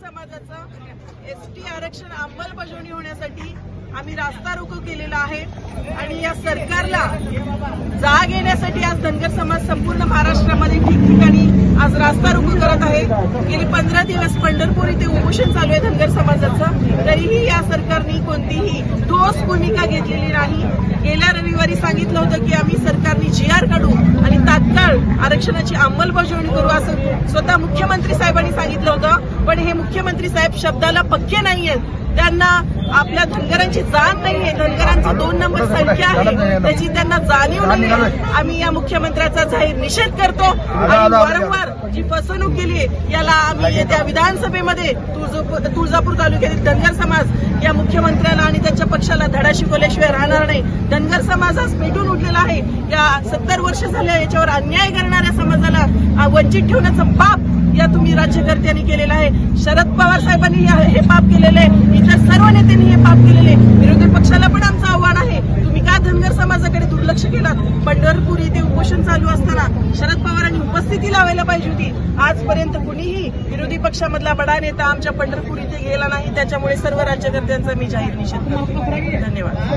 समाजाचं S T आरक्षण अंमलबजावणी होण्यासाठी आम्ही रास्ता रोको केलेला आहे. आणि या सरकारला जाग येण्यासाठी आज धनगर समाज संपूर्ण महाराष्ट्रामध्ये ठिकठिकाणी आज रास्ता रोको करत आहे. गेली पंधरा दिवस पंढरपूर इथे उपोषण चालू आहे धनगर समाजाचं. तरीही या सरकारने कोणतीही ठोस भूमिका घेतलेली नाही. गेल्या रविवारी सांगितलं होतं की आम्ही सरकारने जी आर काढू आणि तात्काळ आरक्षणाची अंमलबजावणी करू असं स्वतः मुख्यमंत्री साहेबांनी सांगितलं होतं. पण हे मुख्यमंत्री साहेब शब्दाला पक्के नाही आहेत. त्यांना आपल्या धनगरांची जाण नाहीये धनगरांचा दोन नंबर संख्या आहे. त्याची त्यांना जाणीव नाही आम्ही या मुख्यमंत्र्याचा जाहीर निषेध करतो. आणि वारंवार जी फसवणूक केली याला आम्ही येत्या विधानसभेमध्ये तुळजापूर तालुक्यातील धनगर समाज या मुख्यमंत्र्याला आणि त्यांच्या पक्षाला धडा शिकवल्याशिवाय राहणार नाही धनगर समाज आज पेटून उठलेला आहे या सत्तर वर्ष झाल्या याच्यावर अन्याय करणाऱ्या समाजाला वंचित ठेवण्याचं पाप या तुम्ही राज्यकर्त्यांनी केलेलं आहे. शरद पवार साहेबांनी या- हे पाप केलेलं आहे. इतर सर्व नेत्यांनी हे पाप केलेले आहे. विरोधी पक्षाला पण आमचं आव्हान आहे. तुम्ही का धनगर समाजाकडे दुर्लक्ष केलात? पंढरपूर इथे उपोषण चालू असताना शरद पवारांनी उपस्थिती लावायला पाहिजे होती. आजपर्यंत कुणीही विरोधी पक्षामधला बडा नेता आमच्या पंढरपूर इथे गेला नाही. त्याच्यामुळे सर्व राज्यकर्त्यांचा मी जाहीर निषेध करतो. धन्यवाद.